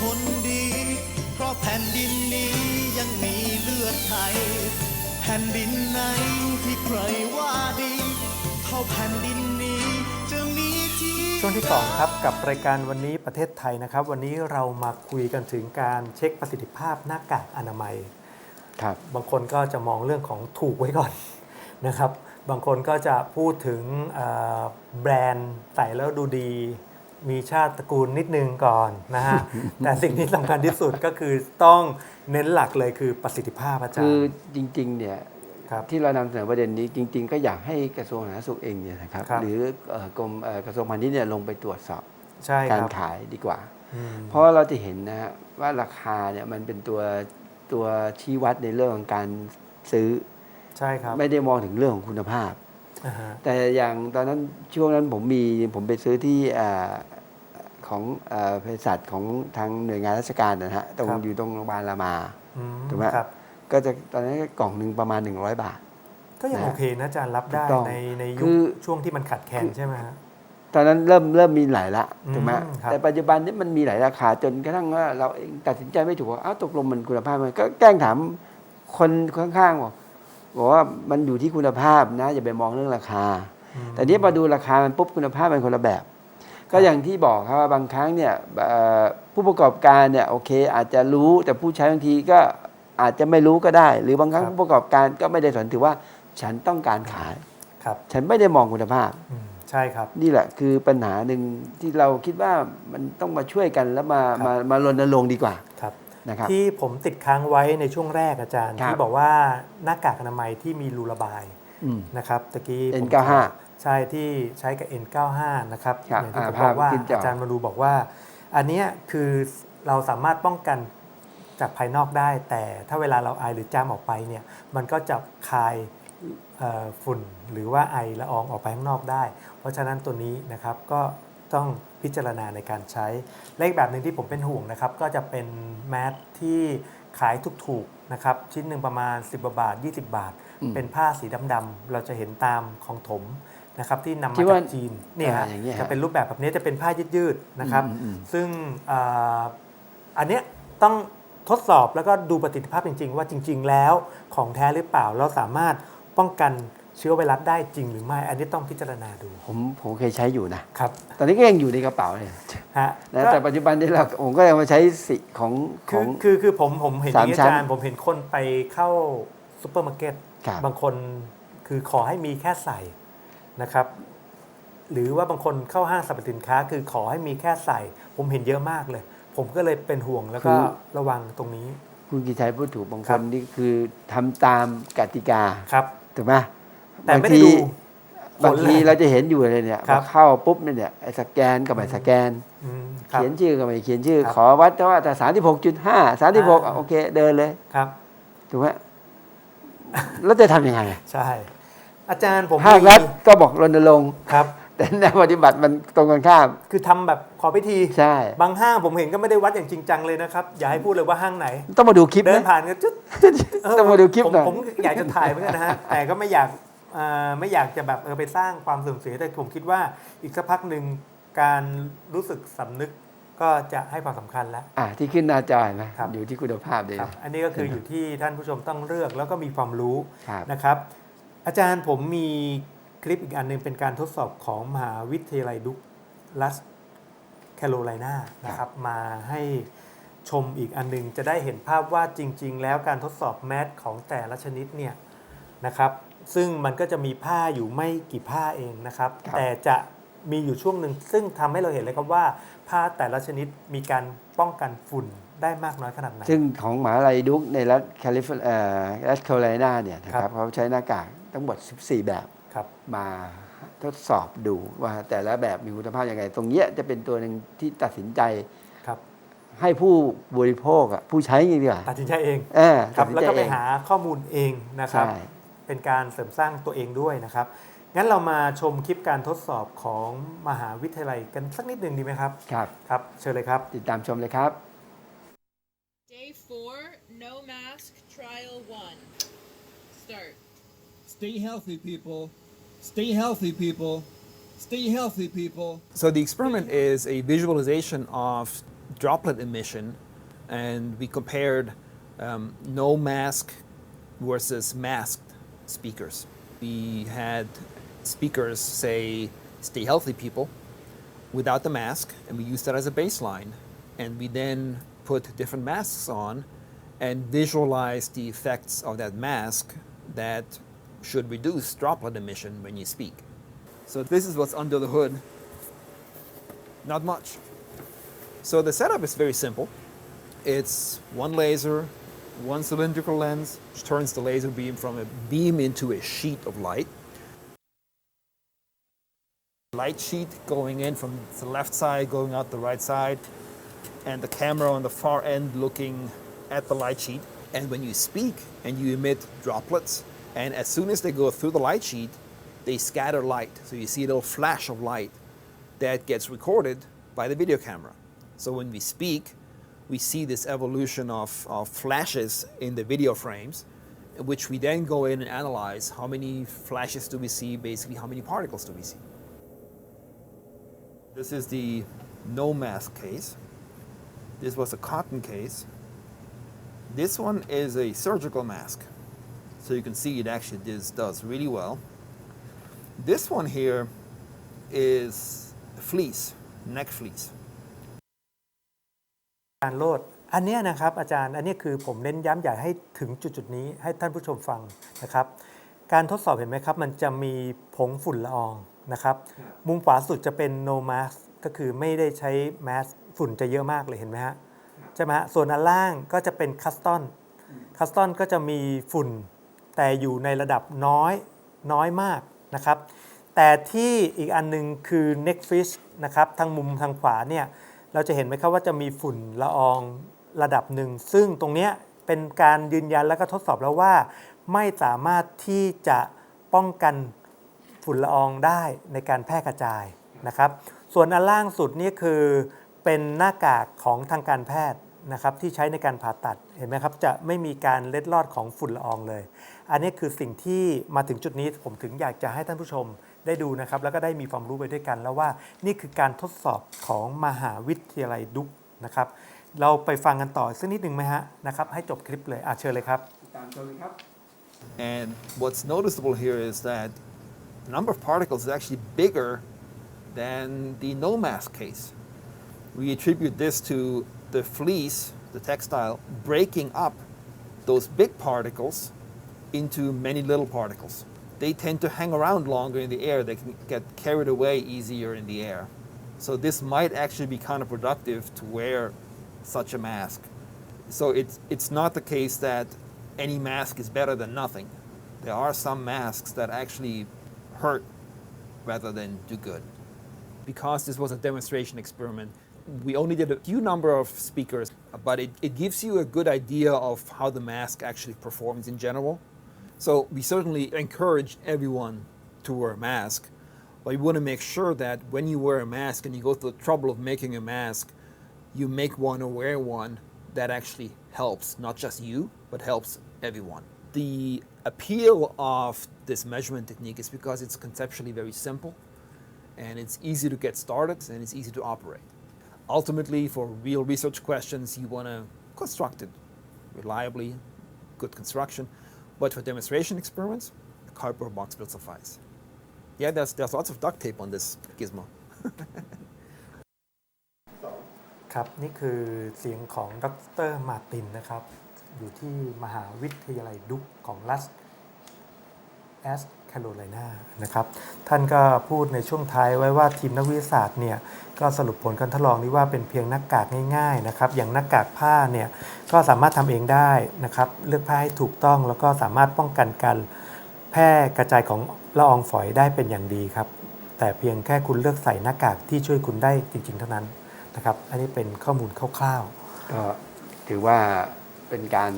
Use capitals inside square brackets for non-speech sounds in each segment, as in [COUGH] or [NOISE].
คนดี เพราะแผ่นดินนี้ยังมีเลือดไทย แผ่นดินไหนที่ใครว่าดี เท่าแผ่นดินนี้จะมีที่ช่วงที่2ครับกับรายการวันนี้ประเทศไทยนะครับ วันนี้เรามาคุยกันถึงการเช็คประสิทธิภาพหน้ากากอนามัยครับบางคนก็จะมองเรื่องของถูกไว้ก่อนนะครับ บางคนก็จะพูดถึงเอ่อแบรนด์ใส่แล้วดูดี มีชาติตระกูลนิดนึงก่อนนะฮะ แต่สิ่งที่สำคัญที่สุดก็คือต้องเน้นหลักเลยคือประสิทธิภาพอาจารคือย์ จริงๆเนี่ยครับที่เรานำเสนอประเด็นนี้จริง ๆ ก็อยากให้กระทรวงสาธารณสุขเองเนี่ยนะครับครับ หรือเอ่อกรมเอ่อกระทรวงพาณิชย์เนี่ยลงไปตรวจสอบใช่คการรับขายดีกว่า อืม เพราะเราจะเห็นนะฮะว่าราคาเนี่ยมันเป็นตัวตัวชี้วัดในเรื่องของการซื้อ ใช่ครับไม่ได้มองถึงเรื่องของคุณภาพ อ่าฮะแต่อย่างตอนนั้นช่วงนั้นผมมีผมไปซื้อที่อ่า ของเอ่อเภสัชของทางหน่วยงานราชการนะฮะตรงอยู่ตรงโรงพยาบาลรามาอืมถูกไหมครับก็จะตอนนั้นก็กล่องหนึ่งประมาณ 100 บาท ก็ยังนะโอเคนะอาจารย์รับได้ถูกต้องในในยุคืคอช่วงที่มันขัดแคลนใช่ไหมฮะตอนนั้นเริ่มเริ่มมีหลายละถูกไหมอืมครับแต่ปัจจุบันนี้มันมีหลายราคาจนกระทั่งว่าเราเองตัดสินใจไม่ถูกว่าอ้าวตกลงมันคุณภาพไหมก็แกล้งถามคนข้างๆบอกบอกว่ามันอยู่ที่คุณภาพนะอย่าไปมองเรื่องราคาอืมแต่นี้มาดูราคามันปุ๊บคุณภาพมันคนละแบบ ก็อย่างที่บอกครับว่าบางครั้งเนี่ยเอ่อผู้ประกอบการเนี่ยโอเค อาจจะรู้แต่ผู้ใช้บางทีก็อาจจะไม่รู้ก็ได้ หรือบางครั้งครับผู้ประกอบการก็ไม่ได้สนถือว่าฉันต้องการขายครับฉันไม่ได้มองคุณภาพอืมใช่ครับ นี่แหละคือปัญหาหนึ่งที่เราคิดว่ามันต้องมาช่วยกันแล้วมาครับมามารณรงค์ดีกว่าครับนะครับที่ผมติดค้างไว้ในช่วงแรกอาจารย์ครับที่บอกว่าหน้ากากอนามัยที่มีรูระบายอืมนะครับตะกี้ผม N95 ใช่ที่ใช้กับ N95 นะครับครับอย่างที่ผมอ่าบอกว่าภาพขึ้นจออ อาจารย์มาดูบอกว่า อันเนี้ยคือเราสามารถป้องกันจากภายนอกได้ แต่ถ้าเวลาเราไอหรือจามออกไปเนี่ยมันก็จะคายเอ่อฝุ่นหรือว่าไอละอองออกไปข้างนอกได้ เพราะฉะนั้นตัวนี้นะครับก็ต้องพิจารณาในการใช้ เลขแบบหนึ่งที่ผมเป็นห่วงนะครับ ก็จะเป็นแมสที่ขายถูกๆนะครับ ชิ้นหนึ่งประมาณ 10บาท 20 บาทอืมเป็นผ้าสีดำๆเราจะเห็นตามของถม นะครับที่นำที่มาว่าจากจีนเนี่ยอ่าฮะอย่างเงี้ยฮะจะเป็นรูปแบบแบบนี้จะเป็นผ้ายืดๆนะครับอืมอืมอืมซึ่งอ่าอันเนี้ยต้องทดสอบแล้วก็ดูประสิทธิภาพจริง ๆ ว่าจริง ๆ แล้วของแท้หรือเปล่าเราสามารถป้องกันเชื้อไวรัสได้จริงหรือไม่ อันนี้ต้องพิจารณาดู ผมผมเคยใช้อยู่นะครับ ตอนนี้ก็ยังอยู่ในกระเป๋าเลยฮะนะก็แต่ปัจจุบันนี้เราผมก็ยังมาใช้สีของขคือองคือคือผมผมเห็นอย่างนี้สามชั้อานจารย์ผมเห็นคนไปเข้าซูเปอร์มาร์เก็ตครับบางคนคือขอให้มีแค่ใส่ นะครับหรือว่าบางคนเข้าห้างสรรพสินค้า คือขอให้มีแค่ใส่ ผมเห็นเยอะมากเลย ผมก็เลยเป็นห่วงแล้วก็ระวังตรงนี้ คุณกิจชัยพูดถูกบางคครับนนี่คือทำตามกติกาครับ ถูกไหมแต่ไม่บางได้ทีดูบางทีผลเลยเราจะเห็นอยู่เลยเนี่ยครับพอเข้าปุ๊บเนี่ยเนี่ยไอ้สแกนกับไม่สแกน อืมครับ เขียนชื่อกับไม่เขียนชื่อ ครับขอวัดว่าแต่สามสิบหกจุดห้าสามสิบหกอ่า โอเคเดินเลยครับ ถูกไหมแล้วจะทำยังไงใช่ อาจารย์ผมภาครัฐมีก็บอกรณรงค์ครับ แต่ในปฏิบัติมันตรงกันข้าม คือทำแบบขอพิธีใช่ บางห้างผมเห็นก็ไม่ได้วัดอย่างจริงจังเลยนะครับ อย่าให้พูดเลยว่าห้างไหน ต้องมาดูคลิปเดินนะผ่านก็จุดเต้องมาดูคลิปผมหน่อยผมอยากจะถ่ายเหมือนกันนะฮะแต่ก็ไม่อยากเอ่อไม่อยากจะแบบเออไปสร้างความเสื่อมเสียแต่ผมคิดว่าอีกสักพักหนึ่งการรู้สึกสำนึกก็จะให้ความสำคัญแล้วอ่าที่ขึ้นหน้าจอเห็นไหมครับอยู่ที่คุณภาพเลยครับอันนี้ก็คืออยู่ที่ท่านผู้ชมต้องเลือกแล้วก็มีความรู้ครับนะครับ อาจารย์ผมมีคลิปอีกอันหนึงเป็นการทดสอบของมหาวิทยาลัยดุกลัสแคโรไลนานะครับมาให้ชมอีกอันหนึงจะได้เห็นภาพว่าจริง ๆ แล้วการทดสอบแมสของแต่ละชนิดเนี่ยนะครับ ซึ่งมันก็จะมีผ้าอยู่ไม่กี่ผ้าเองนะครับครับแต่จะมีอยู่ช่วงหนึ่งซึ่งทำให้เราเห็นเลยครับว่าผ้าแต่ละชนิดมีการป้องกันฝุ่นได้มากน้อยขนาดไหนซึ่งของมหาลัยดุกในรัฐแคลิฟอร์เอ่อรัฐแคโรไลนาเนี่ยนะคครัรับบเขาใช้หน้ากาก ทั้งหมด 14 แบบครับมาทดสอบดูว่าแต่ละแบบมีคุณภาพยังไง ตรงเนี้ยจะเป็นตัวหนึ่งที่ตัดสินใจครับ ให้ผู้บริโภคอะผู้ใช้จริงดีกว่าตัดสินใจเองเออครับตัดสินแล้วใจก็ไปเอง หาข้อมูลเองนะครับ ใช่ เป็นการเสริมสร้างตัวเองด้วยนะครับ งั้นเรามาชมคลิปการทดสอบของมหาวิทยาลัยกันสักนิดหนึ่งดีไหมครับ ครับ ครับ เชิญเลยครับ ติดตามชมเลยครับ Day four, no mask, trial one. Start. Stay healthy, people. Stay healthy, people. Stay healthy, people. So the experiment is a visualization of droplet emission, and we compared um, no mask versus masked speakers. We had speakers say, stay healthy, people, without the mask, and we used that as a baseline. And we then put different masks on and visualize the effects of that mask that should reduce droplet emission when you speak. So this is what's under the hood. Not much. So the setup is very simple. It's one laser, one cylindrical lens, which turns the laser beam from a beam into a sheet of light. Light sheet going in from the left side, going out the right side, and the camera on the far end looking at the light sheet. And when you speak and you emit droplets, and as soon as they go through the light sheet, they scatter light. So you see a little flash of light that gets recorded by the video camera. So when we speak, we see this evolution of, of flashes in the video frames, which we then go in and analyze how many flashes do we see, basically, how many particles do we see. This is the no mask case. This was a cotton case. This one is a surgical mask. So you can see it actually does, does really well. This one here is fleece, neck fleece. การโลดอันเนี้ยนะครับอาจารย์อันเนี้ยคือผมเน้นย้ำอยากให้ถึงจุดจุดๆนี้ให้ท่านผู้ชมฟังนะครับ การทดสอบเห็นไหมครับมันจะมีผงฝุ่นละอองนะครับมุมขวาสุดจะเป็น no mask ก็คือไม่ได้ใช้ mask ฝุ่นจะเยอะมากเลยเห็นไหมฮะใช่ไหมฮะส่วนอันล่างก็จะเป็นคัสตอนคัสตอนก็จะมีฝุ่น แต่อยู่ในระดับน้อยน้อยมากนะครับ แต่ที่อีกอันหนึงคือ neck fish นะครับทางมุมทางขวาเนี่ยเราจะเห็นไหมครับว่าจะมีฝุ่นละอองระดับหนึ่ง ซึ่งตรงนี้เป็นการยืนยันแล้วก็ทดสอบแล้วว่า ไม่สามารถที่จะป้องกันฝุ่นละอองได้ในการแพร่กระจายนะครับ ส่วนอันล่างสุดนี่คือเป็นหน้ากากของทางการแพทย์นะครับที่ใช้ในการผ่าตัดเห็นไหมครับจะไม่มีการเล็ดลอดของฝุ่นละอองเลย อันนี้คือสิ่งที่มาถึงจุดนี้ผมถึงอยากจะให้ท่านผู้ชมได้ดูนะครับ แล้วก็ได้มีความรู้ไปด้วยกัน แล้วว่านี่คือการทดสอบของมหาวิทยาลัยดุกนะครับ เราไปฟังกันต่อสักนิดหนึ่งไหมฮะนะครับให้จบคลิปเลยอะเชิญเลยครับตามชมเลยครับ And what's noticeable here is that the number of particles is actually bigger than the no mask case. We attribute this to the fleece, the textile, breaking up those big particles into many little particles. They tend to hang around longer in the air, they can get carried away easier in the air. So, this might actually be counterproductive to wear such a mask. So, it's, it's not the case that any mask is better than nothing. There are some masks that actually hurt rather than do good. Because this was a demonstration experiment, we only did a few number of speakers, but it, it gives you a good idea of how the mask actually performs in general. So we certainly encourage everyone to wear a mask, but we want to make sure that when you wear a mask and you go through the trouble of making a mask, you make one or wear one that actually helps not just you, but helps everyone. The appeal of this measurement technique is because it's conceptually very simple and it's easy to get started and it's easy to operate. Ultimately, for real research questions, you want to construct it reliably, good construction. But for demonstration experiments, a cardboard box will suffice. Yeah, there's, there's lots of duct tape on this gizmo. [LAUGHS] ครับนี่คือเสียงของดรมาร์ตินนะครับ อยู่ที่มหาวิทยาลัยดุกของรัฐแอสแ คโรไลนานะครับท่านก็พูดในช่วงท้ายไว้ว่าทีมนักวิทยาศาสตร์เนี่ยก็สรุปผลการทดลองนี้ว่าเป็นเพียงหน้ากากง่ายๆนะครับอย่างหน้ากากผ้าเนี่ยก็สามารถทำเองได้นะครับเลือกผ้าให้ถูกต้องแล้วก็สามารถป้องกันการแพร่กระจายของละอองฝอยได้เป็นอย่างดีครับแต่เพียงแค่คุณเลือกใส่หน้ากากที่ช่วยคุณได้จริง ๆ เท่านั้นนะครับอันนี้เป็นข้อมูลคร่าวๆก็ถือว่าเป็นการ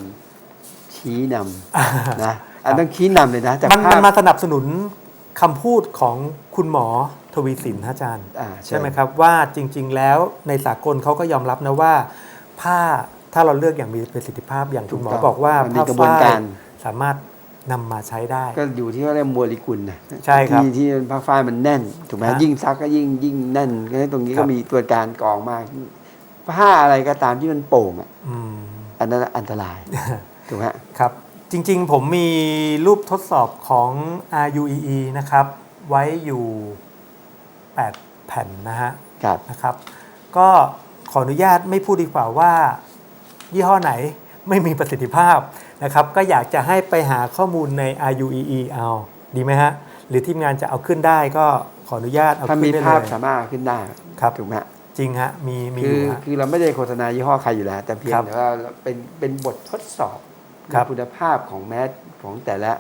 ชี้นำนะ อันต้องชี้นำเลยนะจากมันภามันพมาสนับสนุนคำพูดของคุณหมอทวีสินฮะอาจารย์ อ่าใช่ ใช่ไหมครับว่าจริง ๆ แล้วในสากลเขาก็ยอมรับนะว่า ผ้าถ้าเราเลือกอย่างมีประสิทธิภาพอย่างคุณหมอบอกว่ามันมีผ้ากระบวนฝ้ายการ สามารถนำมาใช้ได้ ก็อยู่ที่ว่าเรียกโมเลกุลนะใช่ครับที่ที่ผ้าฝ้ายมันแน่นถูกไหมฮะยิ่งซักก็ยิ่งยิ่งแน่นเพราะฉะนั้นตรงนี้ครัก็บ มีตัวการกรองมากผ้าอะไรก็ตามที่มันโป่งอะอืม อันนั้นอันตรายถูกไหมฮะ ครับ จริงๆ ผมมีรูปทดสอบของ RUEE นะครับ ไว้อยู่ 8 แผ่นนะฮะครับนะครับ ก็ขออนุญาตไม่พูดดีกว่าว่า ยี่ห้อไหนไม่มีประสิทธิภาพนะครับ ก็อยากจะให้ไปหาข้อมูลใน RUEE เอาดีไหมฮะ หรือทีมงานจะเอาขึ้นได้ก็ขออนุญาตเอาถ้าขึ้มีนได้ภาพเลย สามารถเอาขึ้นได้ครับ ถูกไหมฮะจริงฮะมีมีคืออยู่ฮะ คือเราไม่ได้โฆษณายี่ห้อใครอยู่แล้ว แต่เพียงครับ แต่ว่าเป็นเป็นบททดสอบ ครับ คุณภาพของแมสของแต่ละ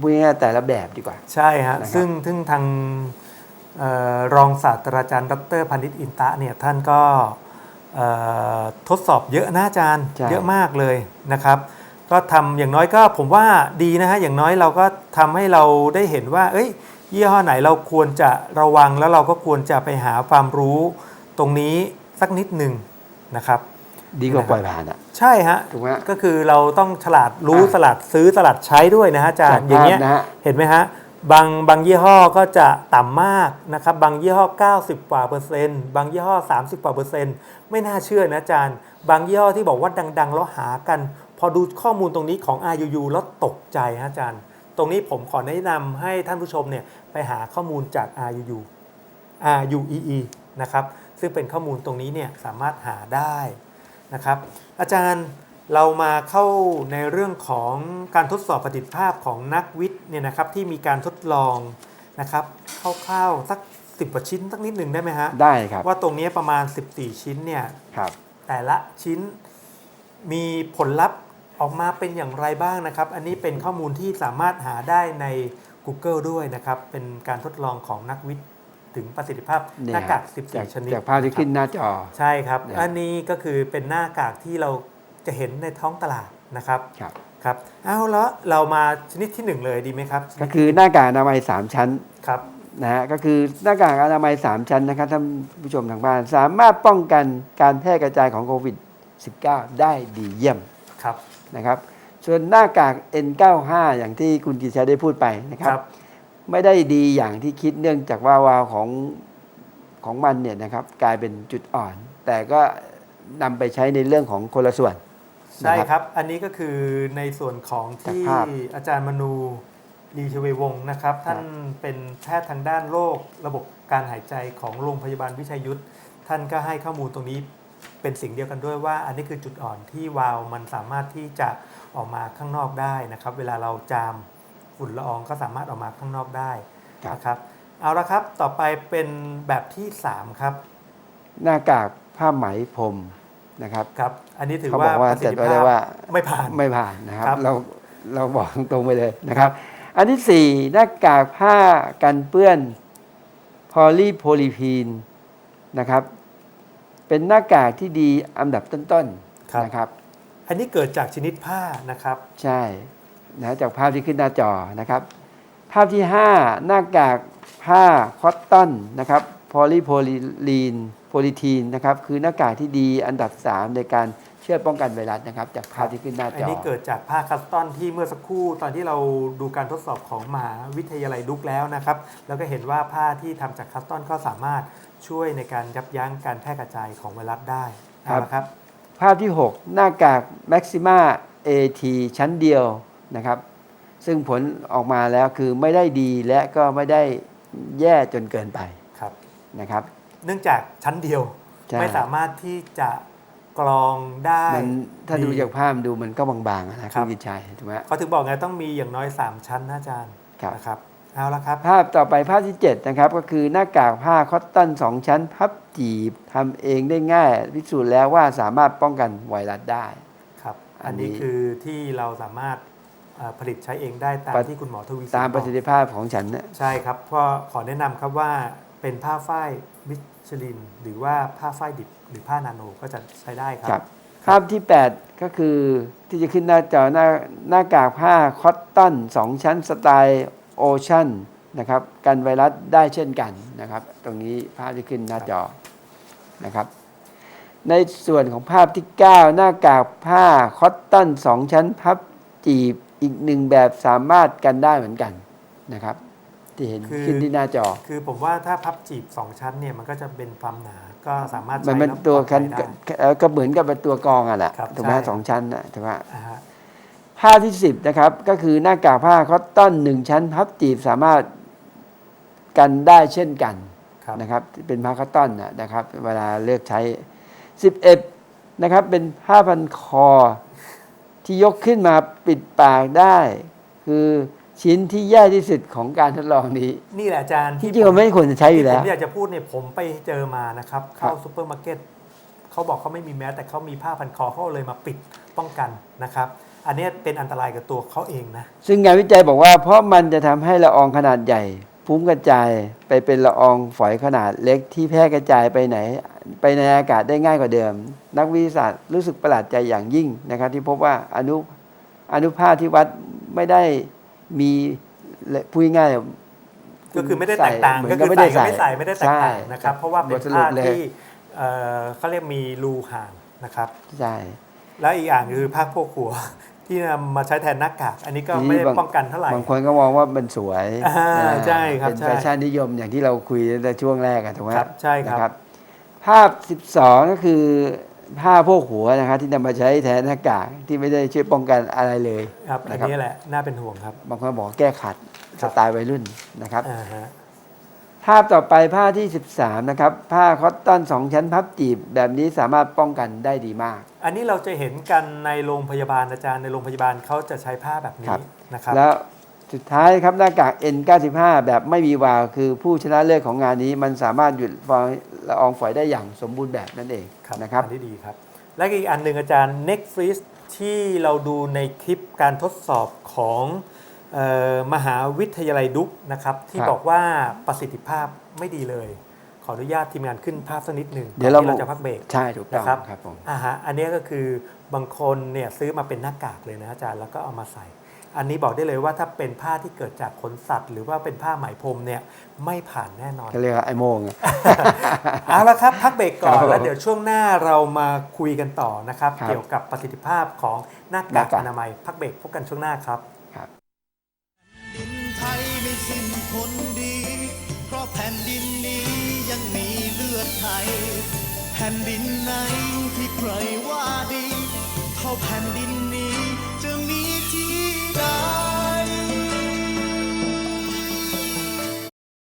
พูดง่ายๆแต่ละแบบดีกว่า ใช่ฮะนะครับซึ่งซึ่งทางเออรองศาสตราจารย์ดรพานิชอินตะเนี่ยท่านก็เอ่อทดสอบเยอะนะอาจารย์ ใช่ เยอะมากเลยนะครับ ก็ทำอย่างน้อยก็ผมว่าดีนะฮะอย่างน้อยเราก็ทำให้เราได้เห็นว่า เอ้ยยี่ห้อไหนเราควรจะระวังแล้วเราก็ควรจะไปหาความรู้ตรงนี้สักนิดหนึ่งนะครับ ดีกว่านะครับปล่อยผ่านอะ ใช่ฮะถูกไหมฮะก็คือเราต้องฉลาดรู้อะ ฉลาดซื้อฉลาดใช้ด้วยนะฮะอาจารย์อย่างเงี้ยจากภาพนะฮะ เห็นไหมฮะ บางบางยี่ห้อก็จะต่ำมากนะครับ บางยี่ห้อ 90 กว่าเปอร์เซ็นต์ บางยี่ห้อ 30 กว่าเปอร์เซ็นต์ ไม่น่าเชื่อนะอาจารย์ บางยี่ห้อที่บอกว่าดังๆ แล้วหากัน พอดูข้อมูลตรงนี้ของ RUU แล้วตกใจฮะอาจารย์ ตรงนี้ผมขอแนะนำให้ท่านผู้ชมเนี่ยไปหาข้อมูลจาก RUU RUEE นะครับ ซึ่งเป็นข้อมูลตรงนี้เนี่ยสามารถหาได้ นะครับ อาจารย์เรามาเข้าในเรื่องของการทดสอบประสิทธิภาพของนักวิทย์เนี่ยนะครับที่มีการทดลองนะครับคร่าวๆสักสิบกว่าชิ้นสักนิดหนึ่งได้ไหมฮะได้ครับว่าตรงนี้ประมาณ 14 ชิ้นเนี่ยครับแต่ละชิ้นมีผลลัพธ์ออกมาเป็นอย่างไรบ้างนะครับ อันนี้เป็นข้อมูลที่สามารถหาได้ใน Google ด้วยนะครับ เป็นการทดลองของนักวิทย์ ถึงประสิทธิภาพเนี่ยหน้ากากจาก 14 ชนิดจากภาพที่ขึ้นหน้าจอ ใช่ครับเนี่ยอันนี้ก็คือเป็นหน้ากากที่เราจะเห็นในท้องตลาดนะครับครับครับเอาแล้วเรามาชนิดที่หนึ่งเลยดีไหมครับ ก็คือหน้ากากอนามัยสามชั้นครับนะฮะก็คือหน้ากากอนามัย 3 ชั้นนะครับท่านผู้ชมทางบ้าน สามารถป้องกันการแพร่กระจายของโควิด -19 ได้ดีเยี่ยมครับนะครับ ส่วนหน้ากาก N95 อย่างที่คุณกิจชัยได้พูดไปนะคครัรับบ ไม่ได้ดีอย่างที่คิดเนื่องจากว่าวาล์วของของมันเนี่ยนะครับ กลายเป็นจุดอ่อน แต่ก็นำไปใช้ในเรื่องของคนละส่วน ใช่นะครับ อันนี้ก็คือในส่วนของที่จากภาพอาจารย์มนูลีชเววงศ์นะครับ ท่านเป็นแพทย์ทางด้านโรคระบบการหายใจของโรงพยาบาลวิชัยยุทธท่านก็ให้ข้อมูลตรงนี้เป็นสิ่งเดียวกันด้วยว่า อันนี้คือจุดอ่อนที่วาล์วมันสามารถที่จะออกมาข้างนอกได้นะครับ เวลาเราจาม ฝุ่นละอองก็สามารถออกมาข้างนอกได้ครับนะครับเอาละครับต่อไปเป็นแบบที่ 3 ครับ หน้ากากผ้าไหมพรมนะครับครับอันนี้ถือเขาบว่าอกว่าประสิทจัดธิไว้ภาได้พว่าไม่ผ่านไม่ผ่านนะครับครับเราเราบอกตรงๆไปเลยนะครับ อันที่สี่หน้ากากผ้ากันเปื้อนพอลีโพลีพีนนะครับเป็นหน้ากากที่ดีอันดับต้นครับๆนะครับ อันนี้เกิดจากชนิดผ้านะครับ ใช่ นะจากภาพที่ขึ้นหน้าจอนะครับ ภาพที่ 5 หน้ากากผ้าคอตตอนนะครับพอลีโพลีนโพลีทีนนะครับคือหน้ากากที่ดีอันดับ 3 ในการเชื่อป้องกันไวรัสนะครับ จากภาพที่ขึ้นหน้าอันจอนี้เกิดจากผ้าคัสตอนที่เมื่อสักครู่ตอนที่เราดูการทดสอบของมหาวิทยาลัยดุกแล้วนะครับ แล้วก็เห็นว่าผ้าที่ทำจากคัสตอนก็สามารถช่วยในการยับยั้งการแพร่กระจายของไวรัสได้เอาละครับ ภาพที่ 6 หน้ากาก Maxima AT ชั้นเดียว นะครับ ซึ่งผลออกมาแล้วคือไม่ได้ดีและก็ไม่ได้แย่จนเกินไปครับนะครับ เนื่องจากชั้นเดียวใช่ไม่สามารถที่จะกรองได้มันถ้าดูจากภาพดูมันก็บางๆอะนะคคุรัณบกิจชัยถูกไหมเขาถึงบอกไงต้องมีอย่างน้อย 3 ชั้นนะอาจารย์ครับนะครับเอาละครับ ภาพต่อไปภาพที่ 7 นะครับ ก็คือหน้ากากผ้าคอตตอน 2 ชั้น พับจีบทำเองได้ง่าย พิสูจน์แล้วว่าสามารถป้องกันไวรัสได้ครับ อัอันนนี้นี้คือที่เราสามารถเอ่อ ผลิตใช้เองได้ตามปะที่คุณหมอทวีสินตามบปอกระสิทธิภาพของฉันเนี่ยใช่ครับเพราะขอแนะนำครับว่าเป็นผ้าฝ้ายมิชลิน หรือว่าผ้าฝ้ายดิบหรือผ้านาโนก็จะใช้ได้คครัรับบภาพที่ 8 ก็คือที่จะขึ้นหน้าจอหน้าหน้ากากผ้าคอตตอน2 ชั้นสไตล์โอชั่นนะครับกันไวรัสได้เช่นกันนะครับ ตรงนี้ภาพที่ขึ้นหน้าจอนะครับ ในส่วนของภาพที่ 9 หน้ากากผ้าคอตตอน2 ชั้นพับจีบ อีกหนึ่งแบบสามารถกันได้เหมือนกันนะครับทที่เห็นคือ ขึ้นที่หน้าจอ คือผมว่าถ้าพับจีบ 2 ชั้นเนี่ยมันก็จะเป็นความหนาก็สามารถมันใช้เป็นแล้วตัวปลอดคันภัยได้ เอ่อก็เหมือนกับเป็นตัวกรองอะแหละครับถูกไหมใช่ สองชั้นนะถูกไหมอ่าฮะผ้าที่สิบนะครับ ก็คือหน้ากากผ้าคอตตอนหนึ่งชั้นพับจีบสามารถกันได้เช่นกัน ครับ นะครับเป็นผ้าคอตตอนนะนะครับ เวลาเลือกใช้ 11 นะครับ เป็นผ้าพันคอ ที่ยกขึ้นมาปิดปากได้ คือชิ้นที่แย่ที่สุดของการทดลองนี้ นี่แหละอาจารย์ที่จริงมันไม่ควรจะใช้อยู่แล้วที่ผมอยากจะพูดเนี่ยผมไปเจอมานะครับเข้าครับซูเปอร์มาร์เก็ตเขาบอกเขาไม่มีแมสแต่เขามีผ้าพันคอเขาเลยมาปิดป้องกันนะครับ อันเนี้ยเป็นอันตรายกับตัวเขาเองนะ ซึ่งงานวิจัยบอกว่าเพราะมันจะทำให้ละอองขนาดใหญ่ ฟุ้งกระจายไปเป็นละอองฝอยขนาดเล็กที่แพร่กระจายไปไหน ไปในอากาศได้ง่ายกว่าเดิม นักวิทยาศาสตร์รู้สึกประหลาดใจอย่างยิ่งนะครับ ที่พบว่าอนุอนุภาคที่วัดไม่ได้มีพูดง่ายๆก็คือไม่ได้แตกต่างเหมือนก็กับคือไม่ใส่ได้กับใส่ไม่ใส่ไม่ได้แตกต่างนะครับ เพราะว่าเป็นบทสรุผ้าปเลยที่เอ่อเขาเรียกมีรูห่างนะครับใช่แล้วอีกอย่างคือผ้าโพกหัว ที่นำมาใช้แทนหน้ากาก อันนี้ก็ไม่ได้ป้องกันเท่าไหร่บางคนก็มองว่ามันสวยอ่าอ่าใช่ครับเป็นใช่แฟชั่นนิยมอย่างที่เราคุยในช่วงแรกอะถูกไหมครับใช่ครับนะภาพ 12 ก็คือผ้าโพกหัวนะครับที่นำมาใช้แทนหน้ากากที่ไม่ได้ช่วยป้องกันอะไรเลยครับอันนะครับนี้แหละน่าเป็นห่วงครับบางคนบอกแก้ขัดครัสบไตล์วัยรุ่นนะครับอ่าฮะ ภาพต่อไปผ้าที่ 13 นะครับ ผ้าคอตตอน2ชั้นพับจีบ แบบนี้สามารถป้องกันได้ดีมาก อันนี้เราจะเห็นกันในโรงพยาบาลอาจารย์ในโรงพยาบาลเขาจะใช้ผ้าแบบครันี้บนะครับ แล้วสุดท้ายครับหน้ากาก N95 แบบไม่มีวาล์วคือผู้ชนะเลิศของงานนี้ มันสามารถหยุดฟองละอองฝอยได้อย่างสมบูรณ์แบบนั่นเองครับนะครับ อันนี้ดีครับ และอีกอันหนึ่งอาจารย์ neck freeze ที่เราดูในคลิปการทดสอบของเออ มหาวิทยาลัยดุกนะครับ ที่ครับบอกว่าประสิทธิภาพไม่ดีเลย ขออนุญาตทีมงานขึ้นภาพสักนิดหนึ่งเดี๋ยวเราก่อนที่เราจะพักเบรกใช่ถูกต้องนะครับครับผมอ่าฮะอันนี้ก็คือบางคนเนี่ยซื้อมาเป็นหน้ากากเลยนะอาจารย์แล้วก็เอามาใส่ อันนี้บอกได้เลยว่าถ้าเป็นผ้าที่เกิดจากขนสัตว์ หรือว่าเป็นผ้าไหมพรมเนี่ยไม่ผ่านแน่นอนก็เรียกว่าไอโมงเอาละครับพักเบรกก่อครันบแล้วเดี๋ยวช่วงหน้าเรามาคุยกันต่อนะครับครับเกี่ยวกับประสิทธิภาพของหน้าหน้ากากกากอนามัยพักเบรกพบกันช่วงหน้าครับ นดินไหนที่ใครว่าดี เท่าแผ่นดินนี้จะมีที่ใด